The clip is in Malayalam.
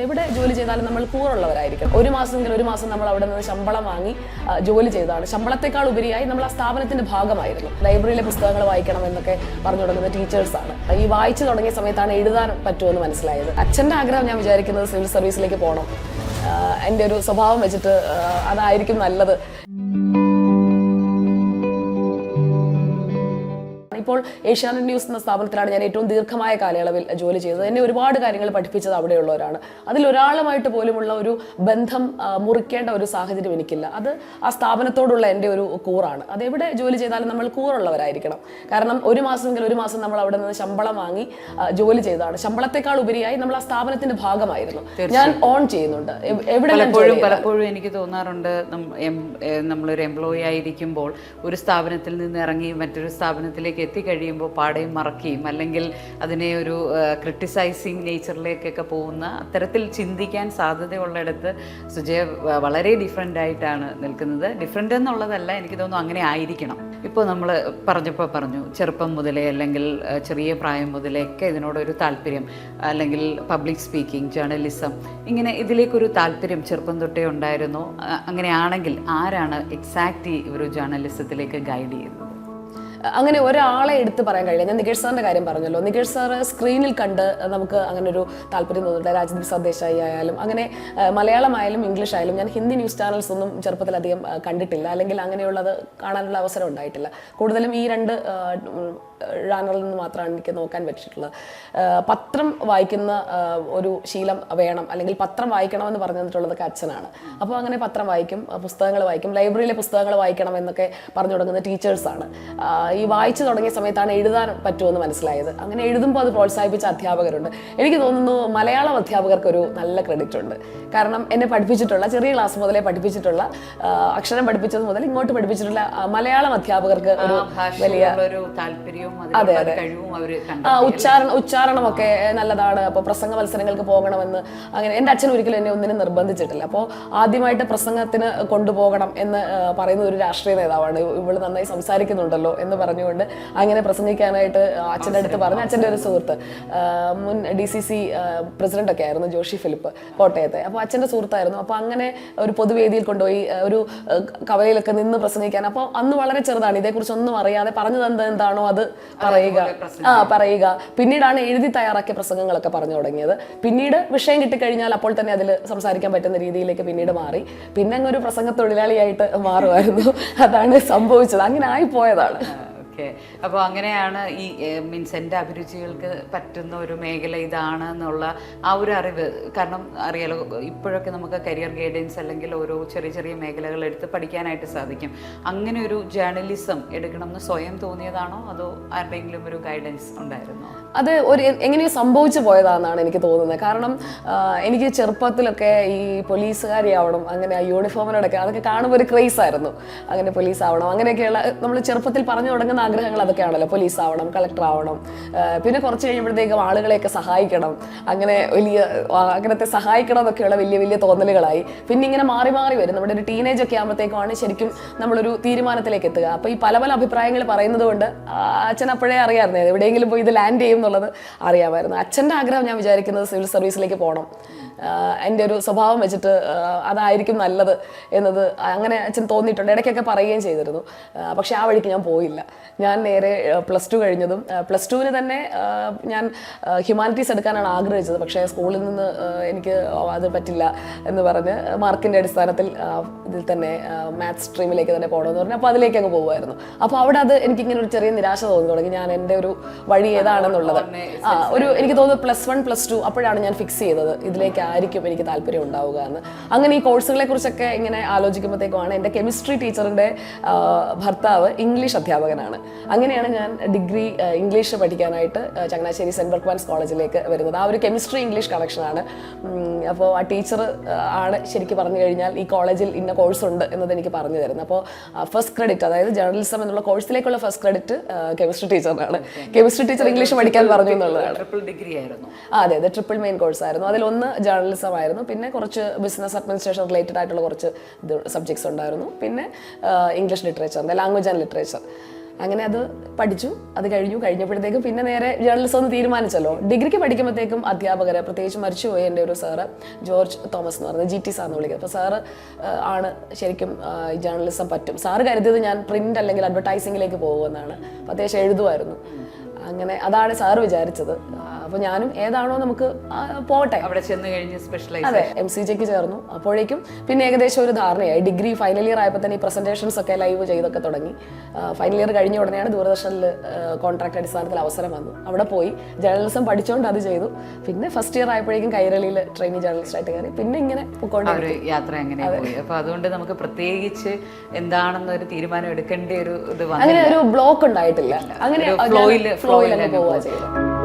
എവിടെ ജോലി ചെയ്താലും നമ്മൾ പൂറുള്ളവരായിരിക്കും ഒരു മാസമെങ്കിൽ ഒരു മാസം നമ്മൾ അവിടെ നിന്ന് ശമ്പളം വാങ്ങി ജോലി ചെയ്താണ്. ശമ്പളത്തെക്കാൾ ഉപരിയായി നമ്മൾ ആ സ്ഥാപനത്തിന്റെ ഭാഗമായിരുന്നു. ലൈബ്രറിയിലെ പുസ്തകങ്ങൾ വായിക്കണം എന്നൊക്കെ പറഞ്ഞു തുടങ്ങുന്ന ടീച്ചേഴ്സാണ് ഈ വായിച്ചു തുടങ്ങിയ സമയത്താണ് എഴുതാൻ പറ്റുമെന്ന് മനസ്സിലായത്. അച്ഛന്റെ ആഗ്രഹം ഞാൻ വിചാരിക്കുന്നത് സിവിൽ സർവീസിലേക്ക് പോകണം എന്റെ ഒരു സ്വഭാവം വെച്ചിട്ട് അതായിരിക്കും നല്ലത്. ഇപ്പോൾ ഏഷ്യാനെറ്റ് ന്യൂസ് എന്ന സ്ഥാപനത്തിലാണ് ഞാൻ ഏറ്റവും ദീർഘമായ കാലയളവിൽ ജോലി ചെയ്തത്. എന്നെ ഒരുപാട് കാര്യങ്ങൾ പഠിപ്പിച്ചത് അവിടെയുള്ളവരാണ്. അതിലൊരാളുമായിട്ട് പോലുമുള്ള ഒരു ബന്ധം മുറിക്കേണ്ട ഒരു സാഹചര്യം എനിക്കില്ല. അത് ആ സ്ഥാപനത്തോടുള്ള എന്റെ ഒരു കൂറാണ്. അതെവിടെ ജോലി ചെയ്താലും നമ്മൾ കൂറുള്ളവരായിരിക്കണം. കാരണം ഒരു മാസമെങ്കിൽ ഒരു മാസം നമ്മൾ അവിടെ നിന്ന് ശമ്പളം വാങ്ങി ജോലി ചെയ്തതാണ്. ശമ്പളത്തെക്കാൾ ഉപരിയായി നമ്മൾ ആ സ്ഥാപനത്തിന്റെ ഭാഗമായിരുന്നു. ഞാൻ ഓൺ ചെയ്യുന്നുണ്ട്. എവ്- എവിടെ പലപ്പോഴും പലപ്പോഴും എനിക്ക് തോന്നാറുണ്ട് നമ്മളൊരു എംപ്ലോയി ആയിരിക്കുമ്പോൾ ഒരു സ്ഥാപനത്തിൽ നിന്ന് ഇറങ്ങി മറ്റൊരു സ്ഥാപനത്തിലേക്ക് എത്തിക്കഴിയുമ്പോൾ പാടയും മറക്കുകയും അല്ലെങ്കിൽ അതിനെ ഒരു ക്രിട്ടിസൈസിങ് നേച്ചറിലേക്കൊക്കെ പോകുന്ന അത്തരത്തിൽ ചിന്തിക്കാൻ സാധ്യതയുള്ളിടത്ത് സുജയ വളരെ ഡിഫറെന്റ് ആയിട്ടാണ് നിൽക്കുന്നത്. ഡിഫറെന്റ് എന്നുള്ളതല്ല എനിക്ക് തോന്നുന്നു അങ്ങനെ ആയിരിക്കണം. ഇപ്പോൾ നമ്മൾ പറഞ്ഞപ്പോൾ പറഞ്ഞു ചെറുപ്പം മുതലേ അല്ലെങ്കിൽ ചെറിയ പ്രായം മുതലേ ഒക്കെ ഇതിനോടൊരു താല്പര്യം അല്ലെങ്കിൽ പബ്ലിക് സ്പീക്കിംഗ് ജേർണലിസം ഇങ്ങനെ ഇതിലേക്കൊരു താല്പര്യം ചെറുപ്പം തൊട്ടേ ഉണ്ടായിരുന്നു. അങ്ങനെയാണെങ്കിൽ ആരാണ് എക്സാക്റ്റ് ഒരു ജേർണലിസത്തിലേക്ക് ഗൈഡ് ചെയ്യുന്നത്? അങ്ങനെ ഒരാളെ എടുത്ത് പറയാൻ കഴിയില്ല. ഞാൻ നികേഷ് സാറിന്റെ കാര്യം പറഞ്ഞല്ലോ. നികേഷ് സാറ് സ്ക്രീനിൽ കണ്ട് നമുക്ക് അങ്ങനെ ഒരു താല്പര്യം തോന്നില്ല രാജ്ദീപ് സർദേശായി ആയാലും അങ്ങനെ മലയാളമായാലും ഇംഗ്ലീഷ് ആയാലും ഞാൻ ഹിന്ദി ന്യൂസ് ചാനൽസ് ഒന്നും ചെറുപ്പത്തിൽ അധികം കണ്ടിട്ടില്ല. അല്ലെങ്കിൽ അങ്ങനെയുള്ളത് കാണാനുള്ള അവസരം ഉണ്ടായിട്ടില്ല. കൂടുതലും ഈ രണ്ട് ഴാനറിൽ നിന്ന് മാത്രമാണ് എനിക്ക് നോക്കാൻ പറ്റിയിട്ടുള്ളത്. പത്രം വായിക്കുന്ന ഒരു ശീലം വേണം. അല്ലെങ്കിൽ പത്രം വായിക്കണമെന്ന് പറഞ്ഞു അച്ഛനാണ്. അപ്പോൾ അങ്ങനെ പത്രം വായിക്കും പുസ്തകങ്ങൾ വായിക്കും. ലൈബ്രറിയിലെ പുസ്തകങ്ങൾ വായിക്കണം എന്നൊക്കെ പറഞ്ഞു തുടങ്ങുന്ന ടീച്ചേഴ്സാണ്. ഈ വായിച്ചു തുടങ്ങിയ സമയത്താണ് എഴുതാൻ പറ്റുമെന്ന് മനസ്സിലായത്. അങ്ങനെ എഴുതുമ്പോൾ അത് പ്രോത്സാഹിപ്പിച്ച അധ്യാപകരുണ്ട്. എനിക്ക് തോന്നുന്നു മലയാളം അധ്യാപകർക്ക് ഒരു നല്ല ക്രെഡിറ്റ് ഉണ്ട് കാരണം എന്നെ പഠിപ്പിച്ചിട്ടുള്ള ചെറിയ ക്ലാസ് മുതലേ പഠിപ്പിച്ചിട്ടുള്ള അക്ഷരം പഠിപ്പിച്ചത് മുതൽ ഇങ്ങോട്ട് പഠിപ്പിച്ചിട്ടുള്ള മലയാളം അധ്യാപകർക്ക് ഒരു വലിയ അതെ അതെ. ഉച്ചാരണ ഉച്ചാരണമൊക്കെ നല്ലതാണ്. അപ്പോൾ പ്രസംഗ മത്സരങ്ങൾക്ക് പോകണമെന്ന് അങ്ങനെ എന്റെ അച്ഛൻ ഒരിക്കലും എന്നെ ഒന്നിനും നിർബന്ധിച്ചിട്ടില്ല. അപ്പോൾ ആദ്യമായിട്ട് പ്രസംഗത്തിന് കൊണ്ടുപോകണം എന്ന് പറയുന്ന ഒരു രാഷ്ട്രീയ നേതാവാണ്. ഇവൾ നന്നായി സംസാരിക്കുന്നുണ്ടല്ലോ എന്ന് പറഞ്ഞുകൊണ്ട് അങ്ങനെ പ്രസംഗിക്കാനായിട്ട് അച്ഛന്റെ അടുത്ത് പറഞ്ഞു. അച്ഛന്റെ ഒരു സുഹൃത്ത് മുൻ ഡി സി സി പ്രസിഡന്റ് ഒക്കെ ആയിരുന്നു ജോഷി ഫിലിപ്പ് കോട്ടയത്തെ. അപ്പോൾ അച്ഛന്റെ സുഹൃത്തായിരുന്നു. അപ്പോൾ അങ്ങനെ ഒരു പൊതുവേദിയിൽ കൊണ്ടുപോയി ഒരു കവലയിലൊക്കെ നിന്ന് പ്രസംഗിക്കാൻ. അപ്പോൾ അന്ന് വളരെ ചെറുതാണ്. ഇതേക്കുറിച്ച് ഒന്നും അറിയാതെ പറഞ്ഞു തന്നത് എന്താണോ അത് പറയുക. ആ പറയുക. പിന്നീടാണ് എഴുതി തയ്യാറാക്കിയ പ്രസംഗങ്ങളൊക്കെ പറഞ്ഞു തുടങ്ങിയത്. പിന്നീട് വിഷയം കിട്ടിക്കഴിഞ്ഞാൽ അപ്പോൾ തന്നെ അതിൽ സംസാരിക്കാൻ പറ്റുന്ന രീതിയിലേക്ക് പിന്നീട് മാറി. പിന്നെ അങ്ങ് ഒരു പ്രസംഗ തൊഴിലാളിയായിട്ട് മാറുമായിരുന്നു. അതാണ് സംഭവിച്ചത്. അങ്ങനെ ആയി പോയതാണ്. ഓക്കെ അപ്പോൾ അങ്ങനെയാണ് ഈ മീൻസ് എന്റെ അഭിരുചികൾക്ക് പറ്റുന്ന ഒരു മേഖല ഇതാണ് എന്നുള്ള ആ ഒരു അറിവ്. കാരണം അറിയാലോ ഇപ്പോഴൊക്കെ നമുക്ക് കരിയർ ഗൈഡൻസ് അല്ലെങ്കിൽ ഓരോ ചെറിയ ചെറിയ മേഖലകൾ എടുത്ത് പഠിക്കാനായിട്ട് സാധിക്കും. അങ്ങനെ ഒരു ജേർണലിസം എടുക്കണം എന്ന് സ്വയം തോന്നിയതാണോ? അതോ ആരുടെയെങ്കിലും ഒരു ഗൈഡൻസ് ഉണ്ടായിരുന്നോ? അത് ഒരു എങ്ങനെയോ സംഭവിച്ചു പോയതാണെന്നാണ് എനിക്ക് തോന്നുന്നത്. കാരണം എനിക്ക് ചെറുപ്പത്തിലൊക്കെ ഈ പോലീസുകാരിയാവണം അങ്ങനെ ആ യൂണിഫോമിനോടൊക്കെ അതൊക്കെ കാണുമ്പോൾ ഒരു ക്രേസ് ആയിരുന്നു. അങ്ങനെ പോലീസ് ആവണം അങ്ങനെയൊക്കെയുള്ള നമ്മൾ ചെറുപ്പത്തിൽ പറഞ്ഞു തുടങ്ങുന്ന ആഗ്രഹങ്ങൾ അതൊക്കെയാണല്ലോ. പോലീസ് ആവണം കളക്ടർ ആവണം പിന്നെ കുറച്ച് കഴിയുമ്പോഴത്തേക്കും ആളുകളെയൊക്കെ സഹായിക്കണം. അങ്ങനെ വലിയ അങ്ങനത്തെ സഹായിക്കണം എന്നൊക്കെയുള്ള വലിയ വലിയ തോന്നലുകളായി. പിന്നെ ഇങ്ങനെ മാറി മാറി വരും. നമ്മുടെ ഒരു ടീനേജ് ഒക്കെ ആകുമ്പോഴത്തേക്കുമാണ് ശരിക്കും നമ്മളൊരു തീരുമാനത്തിലേക്ക് എത്തുക. അപ്പോൾ ഈ പല പല അഭിപ്രായങ്ങൾ പറയുന്നത് കൊണ്ട് അച്ഛൻ അപ്പോഴേ അറിയാമായിരുന്നു. എവിടെയെങ്കിലും പോയി ഇത് ലാൻഡ് ചെയ്യും എന്നുള്ളത് അറിയാമായിരുന്നു. അച്ഛന്റെ ആഗ്രഹം ഞാൻ വിചാരിക്കുന്നത് സിവിൽ സർവീസിലേക്ക് പോകണം. എന്റെ ഒരു സ്വഭാവം വെച്ചിട്ട് അതായിരിക്കും നല്ലത് എന്നത് അങ്ങനെ അച്ഛൻ തോന്നിയിട്ടുണ്ട്. ഇടയ്ക്കൊക്കെ പറയുകയും ചെയ്തിരുന്നു. പക്ഷേ ആ വഴിക്ക് ഞാൻ പോയില്ല. ഞാൻ നേരെ പ്ലസ് ടു കഴിഞ്ഞതും പ്ലസ് ടുവിന് തന്നെ ഞാൻ ഹ്യൂമാനിറ്റീസ് എടുക്കാനാണ് ആഗ്രഹിച്ചത്. പക്ഷേ സ്കൂളിൽ നിന്ന് എനിക്ക് അത് പറ്റില്ല എന്ന് പറഞ്ഞ് മാർക്കിന്റെ അടിസ്ഥാനത്തിൽ ഇതിൽ തന്നെ മാത്സ് സ്ട്രീമിലേക്ക് തന്നെ പോകണമെന്ന് പറഞ്ഞു അപ്പോൾ അതിലേക്ക് അങ്ങ് പോകുമായിരുന്നു. അപ്പോൾ അവിടെ അത് എനിക്കിങ്ങനെ ഒരു ചെറിയ നിരാശ തോന്നി തുടങ്ങി. ഞാൻ എന്റെ ഒരു വഴി ഏതാണെന്നുള്ളത്. ആ ഒരു എനിക്ക് തോന്നുന്നു പ്ലസ് വൺ പ്ലസ് ടു അപ്പോഴാണ് ഞാൻ ഫിക്സ് ചെയ്തത് ഇതിലേക്കായിരിക്കും എനിക്ക് താല്പര്യം ഉണ്ടാവുക എന്ന്. അങ്ങനെ ഈ കോഴ്സുകളെ കുറിച്ചൊക്കെ ഇങ്ങനെ ആലോചിക്കുമ്പോഴത്തേക്കുമാണ് എന്റെ കെമിസ്ട്രി ടീച്ചറിന്റെ ഭർത്താവ് ഇംഗ്ലീഷ് അധ്യാപകനാണ്. അങ്ങനെയാണ് ഞാൻ ഡിഗ്രി ഇംഗ്ലീഷ് പഠിക്കാനായിട്ട് ചങ്ങനാശ്ശേരി സെന്റ് ബർക്ക്വാൻസ് കോളേജിലേക്ക് വരുന്നത്. ആ ഒരു കെമിസ്ട്രി ഇംഗ്ലീഷ് കണക്ഷനാണ്. അപ്പോൾ ആ ടീച്ചർ ആണ് ശരിക്കും പറഞ്ഞു കഴിഞ്ഞാൽ ഈ കോളേജിൽ ഇന്ന കോഴ്സ് ഉണ്ട് എന്നത് എനിക്ക് പറഞ്ഞു തരുന്നത്. അപ്പോൾ ഫസ്റ്റ് ക്രെഡിറ്റ് അതായത് ജേർണലിസം എന്നുള്ള കോഴ്സിലേക്കുള്ള ഫസ്റ്റ് ക്രെഡിറ്റ് കെമിസ്ട്രി ടീച്ചറിനാണ്. കെമിസ്ട്രി ടീച്ചർ ഇംഗ്ലീഷ് പഠിക്കാൻ പറഞ്ഞു എന്നുള്ളതാണ്. ട്രിപ്പിൾ ഡിഗ്രി ആയിരുന്നു അതെ അതെ ട്രിപ്പിൾ മെയിൻ കോഴ്സ് ആയിരുന്നു. അതിലൊന്ന് ജേർണലിസം ആയിരുന്നു പിന്നെ കുറച്ച് ബിസിനസ് അഡ്മിനിസ്ട്രേഷൻ റിലേറ്റഡ് ആയിട്ടുള്ള കുറച്ച് സബ്ജക്ട്സ് ഉണ്ടായിരുന്നു. പിന്നെ English literature language and literature അങ്ങനെ അത് പഠിച്ചു. അത് കഴിഞ്ഞു. കഴിഞ്ഞപ്പോഴത്തേക്കും പിന്നെ നേരെ ജേർണലിസം എന്ന് തീരുമാനിച്ചല്ലോ. ഡിഗ്രിക്ക് പഠിക്കുമ്പോഴത്തേക്കും അധ്യാപകരെ പ്രത്യേകിച്ച് മരിച്ചുപോയി എന്റെ ഒരു സാറ് ജോർജ് തോമസ് എന്ന് പറയുന്നത് ജി ടി സാറിന് വിളിക്കുന്നത്. അപ്പോൾ സാറ് ആണ് ശരിക്കും ജേർണലിസം പറ്റും. സാറ് കരുതിയത് ഞാൻ പ്രിന്റ് അല്ലെങ്കിൽ അഡ്വർടൈസിങ്ങിലേക്ക് പോകുമെന്നാണ്. അപ്പോൾ അത്യാവശ്യം എഴുതുമായിരുന്നു. അങ്ങനെ അതാണ് സാറ് വിചാരിച്ചത്. അപ്പോൾ ഞാനും ഏതാണോ നമുക്ക് പോട്ടെ. അവിടെ ചെന്ന് കഴിഞ്ഞ് സ്പെഷ്യലൈസ് അതെ എം സി ജെക്ക് ചേർന്നു. അപ്പോഴേക്കും പിന്നെ ഏകദേശം ഒരു ധാരണയായി. ഡിഗ്രി ഫൈനൽ ഇയർ ആയപ്പോൾ തന്നെ ഈ പ്രസന്റേഷൻസ് ഒക്കെ ലൈവ് ചെയ്തൊക്കെ തുടങ്ങി. ഫൈനൽ ഇയർ കഴിഞ്ഞ ഉടനെയാണ് ദൂരദർശനിൽ കോൺട്രാക്ട് അടിസ്ഥാനത്തിൽ അവസരം വന്നു അവിടെ പോയി. ജേർണലിസം പഠിച്ചുകൊണ്ട് അത് ചെയ്തു. പിന്നെ ഫസ്റ്റ് ഇയർ ആയപ്പോഴേക്കും കൈരളിയിൽ ട്രെയിനിങ് ജേർണലിസ്റ്റ് ആയിട്ട് കയറി. പിന്നെ ഇങ്ങനെ ഒരു യാത്ര അങ്ങനെ പോയി. അപ്പൊ അതുകൊണ്ട് നമുക്ക് പ്രത്യേകിച്ച് എന്താണെന്നൊരു തീരുമാനം എടുക്കേണ്ട ഒരു ഇത് അങ്ങനെ ഒരു ബ്ലോക്ക് ഉണ്ടായിട്ടില്ല. അങ്ങനെ ഫ്ലോയിൽ ഫ്ലോയിൽ ൽ പോവാ ചെയ്യുന്നത് പോവുക.